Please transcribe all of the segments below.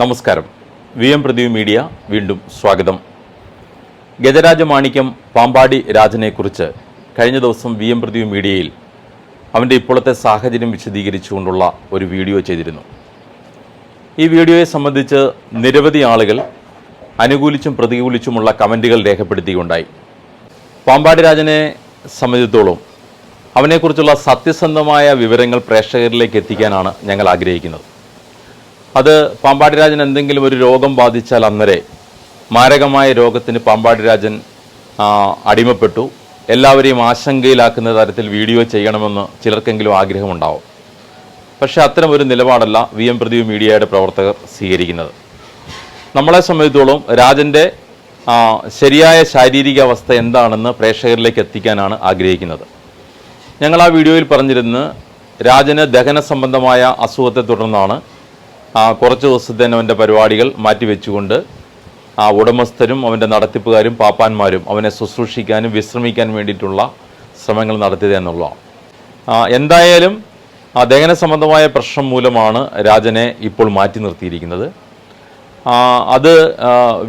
നമസ്കാരം. V M Pradeep media വീണ്ടും സ്വാഗതം. ഗജരാജ മാണിക്യം പാമ്പാടി രാജനെക്കുറിച്ച് കഴിഞ്ഞ ദിവസം വി എം പ്രദീപ് മീഡിയയിൽ അവന്റെ ഇപ്പോഴത്തെ സാഹചര്യം വിശദീകരിച്ചുകൊണ്ടുള്ള ഒരു വീഡിയോ ചെയ്തിരുന്നു. ഈ വീഡിയോയെ സംബന്ധിച്ച് നിരവധി ആളുകൾ അനുകൂലിച്ചും പ്രതികൂലിച്ചുമുള്ള കമന്റുകൾ രേഖപ്പെടുത്തിയുണ്ടായി. പാമ്പാടി രാജനെ സംബന്ധിച്ചിടത്തോളം അവനെക്കുറിച്ചുള്ള സത്യസന്ധമായ വിവരങ്ങൾ പ്രേക്ഷകരിലേക്ക് എത്തിക്കാനാണ് ഞങ്ങൾ ആഗ്രഹിക്കുന്നത്. അത് പാമ്പാടി രാജൻ എന്തെങ്കിലും ഒരു രോഗം ബാധിച്ചാൽ അന്നേരെ മാരകമായ രോഗത്തിന് പാമ്പാടി രാജൻ അടിമപ്പെട്ടു. എല്ലാവരെയും ആശങ്കയിലാക്കുന്ന തരത്തിൽ വീഡിയോ ചെയ്യണമെന്ന് ചിലർക്കെങ്കിലും ആഗ്രഹമുണ്ടാവും. പക്ഷേ അത്തരം ഒരു നിലപാടല്ല വി എം പ്രദീപ് മീഡിയയുടെ പ്രവർത്തകർ സ്വീകരിക്കുന്നത്. നമ്മളെ സംബന്ധിച്ചോളം രാജന്റെ ശരിയായ ശാരീരിക അവസ്ഥ എന്താണെന്ന് പ്രേക്ഷകരിലേക്ക് എത്തിക്കാനാണ് ആഗ്രഹിക്കുന്നത്. ഞങ്ങൾ ആ വീഡിയോയിൽ പറഞ്ഞിരുന്ന് രാജന് ദഹന സംബന്ധമായ അസുഖത്തെ തുടർന്നാണ്. ആ, കുറച്ച് തന്നെ അവന്റെ പരിപാടികൾ മാറ്റിവെച്ചുകൊണ്ട് ആ ഉടമസ്ഥരും അവന്റെ നടത്തിപ്പുകാരും പാപ്പാന്മാരും അവനെ ശുശ്രൂഷിക്കാനും വിശ്രമിക്കാനും വേണ്ടിയിട്ടുള്ള ശ്രമങ്ങൾ നടത്തിയത് എന്നുള്ളതാണ്. എന്തായാലും ആ ദഹന സംബന്ധമായ പ്രശ്നം മൂലമാണ് രാജനെ ഇപ്പോൾ മാറ്റി നിർത്തിയിരിക്കുന്നത്. അത്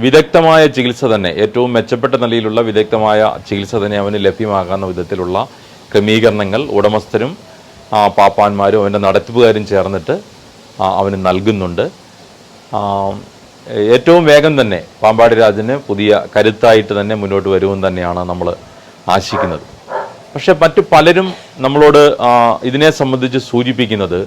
വിദഗ്ധമായ ചികിത്സ തന്നെ ഏറ്റവും മെച്ചപ്പെട്ട നിലയിലുള്ള വിദഗ്ധമായ ചികിത്സ തന്നെ അവന് ലഭ്യമാകാവുന്ന വിധത്തിലുള്ള ക്രമീകരണങ്ങൾ ഉടമസ്ഥരും പാപ്പാന്മാരും അവന്റെ നടത്തിപ്പുകാരും ചേർന്നിട്ട് അവന് നൽകുന്നുണ്ട്. ഏറ്റവും വേഗം തന്നെ പാമ്പാടി രാജന് പുതിയ കരുത്തായിട്ട് തന്നെ മുന്നോട്ട് വരുമെന്ന് തന്നെയാണ് നമ്മൾ ആശിക്കുന്നത്. പക്ഷേ മറ്റു പലരും നമ്മളോട് ഇതിനെ സംബന്ധിച്ച് സൂചിപ്പിക്കുന്നത്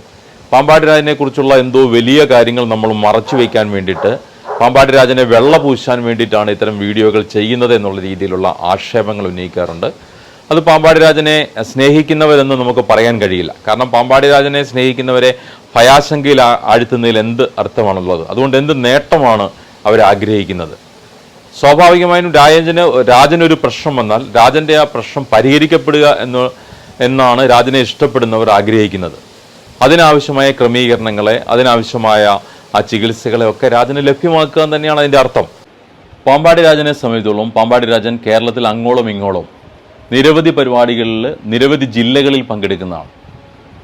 പാമ്പാടി രാജനെ കുറിച്ചുള്ള എന്തോ വലിയ കാര്യങ്ങൾ നമ്മൾ മറച്ചു വയ്ക്കാൻ വേണ്ടിയിട്ട് പാമ്പാടി രാജനെ വെള്ള പൂശാൻ വേണ്ടിയിട്ടാണ് ഇത്തരം വീഡിയോകൾ ചെയ്യുന്നത് എന്നുള്ള രീതിയിലുള്ള ആക്ഷേപങ്ങൾ ഉന്നയിക്കാറുണ്ട്. അത് പാമ്പാടി രാജനെ സ്നേഹിക്കുന്നവരെന്ന് നമുക്ക് പറയാൻ കഴിയില്ല. കാരണം പാമ്പാടി രാജനെ സ്നേഹിക്കുന്നവരെ ഭയാശങ്കയിൽ ആഴ്ത്തുന്നതിൽ എന്ത് അർത്ഥമാണുള്ളത്? അതുകൊണ്ട് എന്ത് നേട്ടമാണ് അവരാഗ്രഹിക്കുന്നത് സ്വാഭാവികമായും രാജന് രാജനൊരു പ്രശ്നം വന്നാൽ രാജന്റെ ആ പ്രശ്നം പരിഹരിക്കപ്പെടുക എന്ന് എന്നാണ് രാജനെ ഇഷ്ടപ്പെടുന്നവർ ആഗ്രഹിക്കുന്നത്. അതിനാവശ്യമായ ക്രമീകരണങ്ങളെ അതിനാവശ്യമായ ആ ചികിത്സകളെ ഒക്കെ രാജന് ലഭ്യമാക്കുക തന്നെയാണ് അതിന്റെ അർത്ഥം. പാമ്പാടി രാജനെ സംബന്ധിച്ചോളം പാമ്പാടി രാജൻ കേരളത്തിൽ അങ്ങോളം ഇങ്ങോളം നിരവധി പരിപാടികളിൽ നിരവധി ജില്ലകളിൽ പങ്കെടുക്കുന്നതാണ്.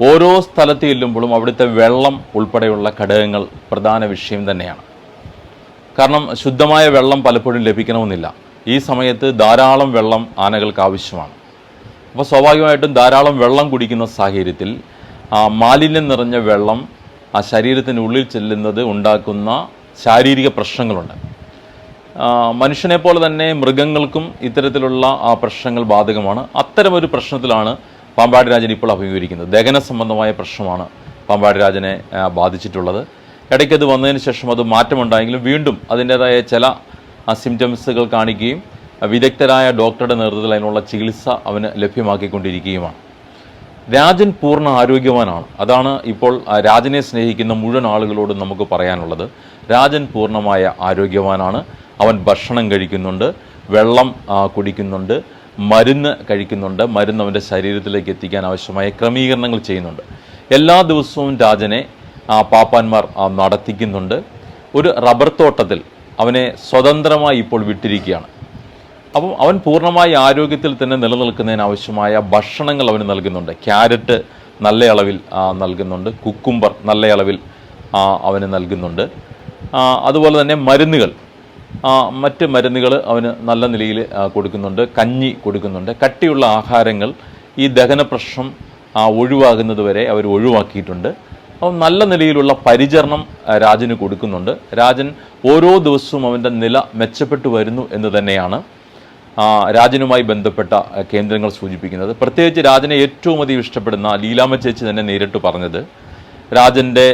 ഓരോ സ്ഥലത്ത് ചെല്ലുമ്പോഴും അവിടുത്തെ വെള്ളം ഉൾപ്പെടെയുള്ള ഘടകങ്ങൾ പ്രധാന വിഷയം തന്നെയാണ്. കാരണം ശുദ്ധമായ വെള്ളം പലപ്പോഴും ലഭിക്കണമെന്നില്ല. ഈ സമയത്ത് ധാരാളം വെള്ളം ആനകൾക്ക് ആവശ്യമാണ്. അപ്പോൾ സ്വാഭാവികമായിട്ടും ധാരാളം വെള്ളം കുടിക്കുന്ന സാഹചര്യത്തിൽ മാലിന്യം നിറഞ്ഞ വെള്ളം ആ ശരീരത്തിനുള്ളിൽ ചെല്ലുന്നത് ഉണ്ടാക്കുന്ന ശാരീരിക പ്രശ്നങ്ങളുണ്ട്. മനുഷ്യനെ പോലെ തന്നെ മൃഗങ്ങൾക്കും ഇത്തരത്തിലുള്ള ആ പ്രശ്നങ്ങൾ ബാധകമാണ്. അത്തരമൊരു പ്രശ്നത്തിലാണ് പാമ്പാടി രാജൻ ഇപ്പോൾ അഭിമുഖീകരിക്കുന്നത്. ദഹന സംബന്ധമായ പ്രശ്നമാണ് പാമ്പാടി രാജനെ ബാധിച്ചിട്ടുള്ളത്. ഇടയ്ക്ക് അത് വന്നതിന് ശേഷം അത് മാറ്റമുണ്ടായെങ്കിലും വീണ്ടും അതിന്റേതായ ചില സിംറ്റംസുകൾ കാണിക്കുകയും വിദഗ്ധരായ ഡോക്ടറുടെ നേതൃത്വത്തിൽ അതിനുള്ള ചികിത്സ അവന് ലഭ്യമാക്കിക്കൊണ്ടിരിക്കുകയുമാണ്. രാജൻ പൂർണ ആരോഗ്യവാനാണ്. അതാണ് ഇപ്പോൾ രാജനെ സ്നേഹിക്കുന്ന മുഴുവൻ ആളുകളോടും നമുക്ക് പറയാനുള്ളത്. രാജൻ പൂർണമായ ആരോഗ്യവാനാണ്. അവൻ ഭക്ഷണം കഴിക്കുന്നുണ്ട് വെള്ളം കുടിക്കുന്നുണ്ട് മരുന്ന് കഴിക്കുന്നുണ്ട് മരുന്ന് അവന്റെ ശരീരത്തിലേക്ക് എത്തിക്കാൻ ആവശ്യമായ ക്രമീകരണങ്ങൾ ചെയ്യുന്നുണ്ട്. എല്ലാ ദിവസവും രാജനെ ആ, പാപ്പാന്മാർ നടത്തിക്കുന്നുണ്ട്. ഒരു റബ്ബർ തോട്ടത്തിൽ അവനെ സ്വതന്ത്രമായി ഇപ്പോൾ വിട്ടിരിക്കുകയാണ്. അപ്പം അവൻ പൂർണമായി ആരോഗ്യത്തിൽ തന്നെ നിലനിൽക്കുന്നതിന് ആവശ്യമായ ഭക്ഷണങ്ങൾ അവന് നൽകുന്നുണ്ട്. ക്യാരറ്റ് നല്ല അളവിൽ നൽകുന്നുണ്ട്. കുക്കുംബർ നല്ല അളവിൽ അവന് നൽകുന്നുണ്ട്. അതുപോലെ തന്നെ മരുന്നുകൾ. മറ്റ് മരുന്നുകൾ അവന് നല്ല നിലയിൽ കൊടുക്കുന്നുണ്ട്. കഞ്ഞി കൊടുക്കുന്നുണ്ട്. കട്ടിയുള്ള ആഹാരങ്ങൾ ഈ ദഹന പ്രശ്നം ഒഴിവാകുന്നതുവരെ ഒഴിവാകുന്നത് വരെ അവർ ഒഴിവാക്കിയിട്ടുണ്ട്. അപ്പം നല്ല നിലയിലുള്ള പരിചരണം രാജന് കൊടുക്കുന്നുണ്ട്. രാജൻ ഓരോ ദിവസവും അവന്റെ നില മെച്ചപ്പെട്ടു വരുന്നു എന്ന് തന്നെയാണ് രാജനുമായി ബന്ധപ്പെട്ട കേന്ദ്രങ്ങൾ സൂചിപ്പിക്കുന്നത്. പ്രത്യേകിച്ച് രാജനെ ഏറ്റവും അധികം ഇഷ്ടപ്പെടുന്ന ലീലാമ്മ ചേച്ചി തന്നെ നേരിട്ട് പറഞ്ഞത് രാജന്റെ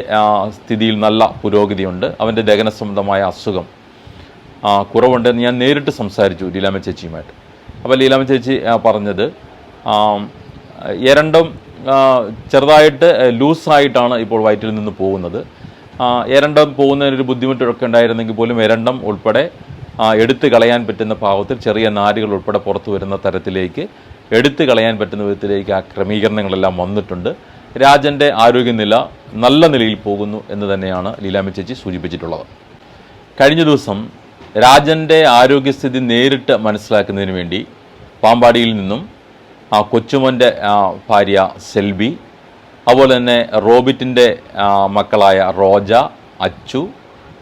സ്ഥിതിയിൽ നല്ല പുരോഗതിയുണ്ട്. അവന്റെ ദഹന സംബന്ധമായ അസുഖം കുറവുണ്ടെന്ന് ഞാൻ നേരിട്ട് സംസാരിച്ചു ലീലാമ ചേച്ചിയുമായിട്ട്. അപ്പോൾ ലീലാമ ചേച്ചി പറഞ്ഞത് എരണ്ടും ചെറുതായിട്ട് ലൂസായിട്ടാണ് ഇപ്പോൾ വയറ്റിൽ നിന്ന് പോകുന്നത്. എരണ്ടം പോകുന്നതിനൊരു ബുദ്ധിമുട്ടൊക്കെ ഉണ്ടായിരുന്നെങ്കിൽ പോലും എരണ്ടം ഉൾപ്പെടെ എടുത്തു കളയാൻ പറ്റുന്ന ഭാവത്തിൽ ചെറിയ നാരുകൾ ഉൾപ്പെടെ പുറത്തു വരുന്ന തരത്തിലേക്ക് എടുത്തു കളയാൻ പറ്റുന്ന വിധത്തിലേക്ക് ആ ക്രമീകരണങ്ങളെല്ലാം വന്നിട്ടുണ്ട്. രാജന്റെ ആരോഗ്യനില നല്ല നിലയിൽ പോകുന്നു എന്ന് തന്നെയാണ് ലീലാമ്മ ചേച്ചി സൂചിപ്പിച്ചിട്ടുള്ളത്. കഴിഞ്ഞ ദിവസം രാജന്റെ ആരോഗ്യസ്ഥിതി നേരിട്ട് മനസ്സിലാക്കുന്നതിന് വേണ്ടി പാമ്പാടിയിൽ നിന്നും ആ കൊച്ചുമോന്റെ ഭാര്യ സെൽബി അതുപോലെ തന്നെ റോബിറ്റിന്റെ മക്കളായ റോജ അച്ചു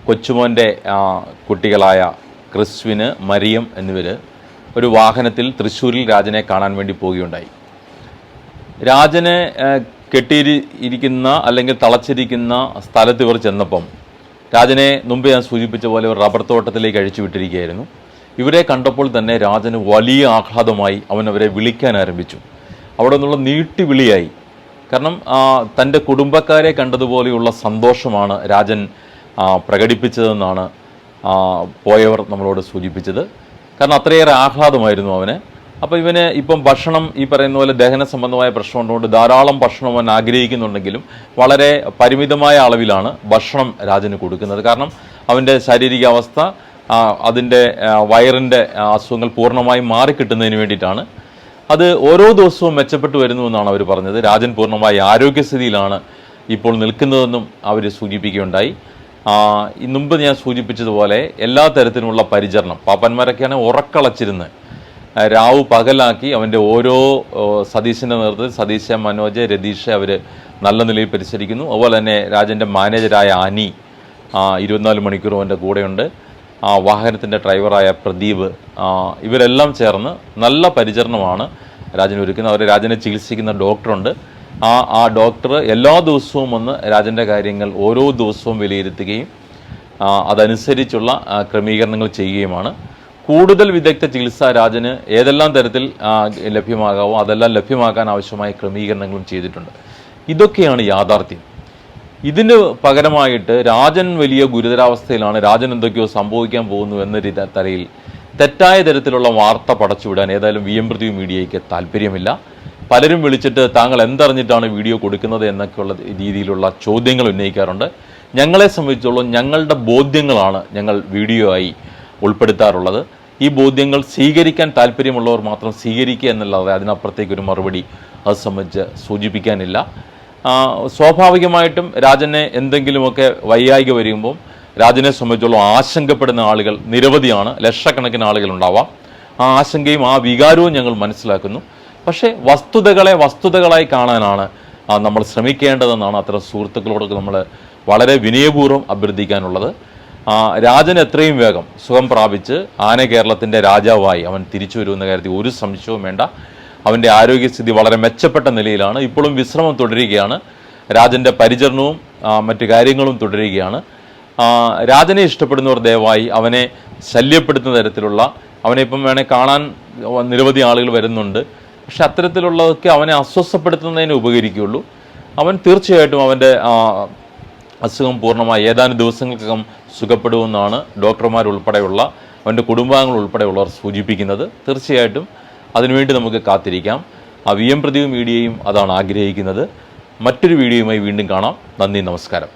കൊച്ചുമോന്റെ കുട്ടികളായ ക്രിസ്വിന് മരിയം എന്നിവർ ഒരു വാഹനത്തിൽ തൃശ്ശൂരിൽ രാജനെ കാണാൻ വേണ്ടി പോവുകയുണ്ടായി. രാജനെ കെട്ടിയിരിക്കുന്ന അല്ലെങ്കിൽ തളച്ചിരിക്കുന്ന സ്ഥലത്ത് ഇവർ ചെന്നപ്പം രാജനെ മുമ്പ് ഞാൻ സൂചിപ്പിച്ച പോലെ ഒരു റബ്ബർ തോട്ടത്തിലേക്ക് അഴിച്ചു വിട്ടിരിക്കുകയായിരുന്നു. ഇവരെ കണ്ടപ്പോൾ തന്നെ രാജന് വലിയ ആഹ്ലാദമായി അവൻ അവരെ വിളിക്കാൻ ആരംഭിച്ചു. അവിടെ നിന്നുള്ള നീട്ടി വിളിയായി. കാരണം തന്റെ കുടുംബക്കാരെ കണ്ടതുപോലെയുള്ള സന്തോഷമാണ് രാജൻ പ്രകടിപ്പിച്ചതെന്നാണ് പോയവർ നമ്മളോട് സൂചിപ്പിച്ചത്. കാരണം അത്രയേറെ ആഹ്ലാദമായിരുന്നു അവന്. അപ്പോൾ ഇവന് ഇപ്പം ഭക്ഷണം ഈ പറയുന്ന പോലെ ദഹന സംബന്ധമായ പ്രശ്നം ഉള്ളതുകൊണ്ട് ധാരാളം ഭക്ഷണം അവൻ ആഗ്രഹിക്കുന്നുണ്ടെങ്കിലും വളരെ പരിമിതമായ അളവിലാണ് ഭക്ഷണം രാജന് കൊടുക്കുന്നത്. കാരണം അവന്റെ ശാരീരികാവസ്ഥ അതിന്റെ വയറിന്റെ അസുഖങ്ങൾ പൂർണമായും മാറിക്കിട്ടുന്നതിന് വേണ്ടിയിട്ടാണ്. അത് ഓരോ ദിവസവും മെച്ചപ്പെട്ടു വരുന്നു എന്നാണ് അവർ പറഞ്ഞത്. രാജൻ പൂർണമായി ആരോഗ്യസ്ഥിതിയിലാണ് ഇപ്പോൾ നിൽക്കുന്നതെന്നും അവർ സൂചിപ്പിക്കുകയുണ്ടായി. മുമ്പ് ഞാൻ സൂചിപ്പിച്ചതുപോലെ എല്ലാ തരത്തിലുമുള്ള പരിചരണം പാപ്പന്മാരൊക്കെയാണ് ഉറക്കളച്ചിരുന്ന് രാവ് പകലാക്കി അവന്റെ ഓരോ സതീശിന്റെ നേതൃത്വത്തിൽ സതീശ മനോജ് രതീഷ് അവർ നല്ല നിലയിൽ പരിശീലിക്കുന്നു. അതുപോലെ തന്നെ രാജന്റെ മാനേജരായ അനി ഇരുപത്തിനാല് മണിക്കൂറും അവന്റെ കൂടെയുണ്ട്. ആ വാഹനത്തിന്റെ ഡ്രൈവറായ പ്രദീപ് ഇവരെല്ലാം ചേർന്ന് നല്ല പരിചരണമാണ് രാജന് ഒരുക്കുന്നത്. അവർ രാജനെ ചികിത്സിക്കുന്ന ഡോക്ടറുണ്ട്. ആ ആ ഡോക്ടർ എല്ലാ ദിവസവും വന്ന് രാജന്റെ കാര്യങ്ങൾ ഓരോ ദിവസവും വിലയിരുത്തുകയും അതനുസരിച്ചുള്ള ക്രമീകരണങ്ങൾ ചെയ്യുകയുമാണ്. കൂടുതൽ വിദഗ്ധ ചികിത്സാ രാജന് ഏതെല്ലാം തരത്തിൽ ലഭ്യമാകാവോ അതെല്ലാം ലഭ്യമാക്കാൻ ആവശ്യമായ ക്രമീകരണങ്ങളും ചെയ്തിട്ടുണ്ട്. ഇതൊക്കെയാണ് യാഥാർത്ഥ്യം. ഇതിന് പകരമായിട്ട് രാജൻ വലിയ ഗുരുതരാവസ്ഥയിലാണ് രാജൻ എന്തൊക്കെയോ സംഭവിക്കാൻ പോകുന്നു എന്ന രീതി തലയിൽ തെറ്റായ തരത്തിലുള്ള വാർത്ത പടച്ചുവിടാൻ ഏതായാലും വി എം പൃഥ്വി മീഡിയയ്ക്ക് താല്പര്യമില്ല പലരും വിളിച്ചിട്ട് താങ്കൾ എന്തറിഞ്ഞിട്ടാണ് വീഡിയോ കൊടുക്കുന്നത് എന്നൊക്കെയുള്ള രീതിയിലുള്ള ചോദ്യങ്ങൾ ഉന്നയിക്കാറുണ്ട്. ഞങ്ങളെ സംബന്ധിച്ചോളം ഞങ്ങളുടെ ബോധ്യങ്ങളാണ് ഞങ്ങൾ വീഡിയോ ആയി ഉൾപ്പെടുത്താറുള്ളത്. ഈ ബോധ്യങ്ങൾ സ്വീകരിക്കാൻ താല്പര്യമുള്ളവർ മാത്രം സ്വീകരിക്കുക എന്നല്ലാതെ അതിനപ്പുറത്തേക്ക് ഒരു മറുപടി അത് സംബന്ധിച്ച് സൂചിപ്പിക്കാനില്ല. സ്വാഭാവികമായിട്ടും രാജനെ എന്തെങ്കിലുമൊക്കെ വൈയായിക വരുമ്പോൾ രാജനെ സംബന്ധിച്ചോളം ആശങ്കപ്പെടുന്ന ആളുകൾ നിരവധിയാണ് ലക്ഷക്കണക്കിന് ആളുകൾ ഉണ്ടാവാം. ആ ആശങ്കയും ആ വികാരവും ഞങ്ങൾ മനസ്സിലാക്കുന്നു. പക്ഷേ വസ്തുതകളെ വസ്തുതകളായി കാണാനാണ് നമ്മൾ ശ്രമിക്കേണ്ടതെന്നാണ് അത്തരം സുഹൃത്തുക്കളോടൊക്കെ നമ്മൾ വളരെ വിനയപൂർവം അഭ്യർത്ഥിക്കാനുള്ളത്. രാജൻ എത്രയും വേഗം സുഖം പ്രാപിച്ച് ആന കേരളത്തിന്റെ രാജാവായി അവൻ തിരിച്ചു വരുമെന്ന കാര്യത്തിൽ ഒരു സംശയവും വേണ്ട. അവന്റെ ആരോഗ്യസ്ഥിതി വളരെ മെച്ചപ്പെട്ട നിലയിലാണ്. ഇപ്പോഴും വിശ്രമം തുടരുകയാണ്. രാജന്റെ പരിചരണവും മറ്റു കാര്യങ്ങളും തുടരുകയാണ്. രാജനെ ഇഷ്ടപ്പെടുന്നവർ ദയവായി അവനെ ശല്യപ്പെടുത്തുന്ന തരത്തിലുള്ള അവനെ ഇപ്പം വേണേൽ കാണാൻ നിരവധി ആളുകൾ വരുന്നുണ്ട്. പക്ഷെ അത്തരത്തിലുള്ളതൊക്കെ അവനെ അസ്വസ്ഥപ്പെടുത്തുന്നതിന് ഉപകരിക്കുകയുള്ളൂ. അവൻ തീർച്ചയായിട്ടും അവന്റെ അസുഖം പൂർണമായി ഏതാനും ദിവസങ്ങൾക്കകം സുഖപ്പെടുമെന്നാണ് ഡോക്ടർമാരുൾപ്പെടെയുള്ള അവന്റെ കുടുംബാംഗങ്ങൾ ഉൾപ്പെടെയുള്ളവർ സൂചിപ്പിക്കുന്നത്. തീർച്ചയായിട്ടും അതിനുവേണ്ടി നമുക്ക് കാത്തിരിക്കാം. ആ വി എം പ്രതിയും മീഡിയയും അതാണ് ആഗ്രഹിക്കുന്നത്. മറ്റൊരു വീഡിയോയുമായി വീണ്ടും കാണാം. നന്ദി നമസ്കാരം.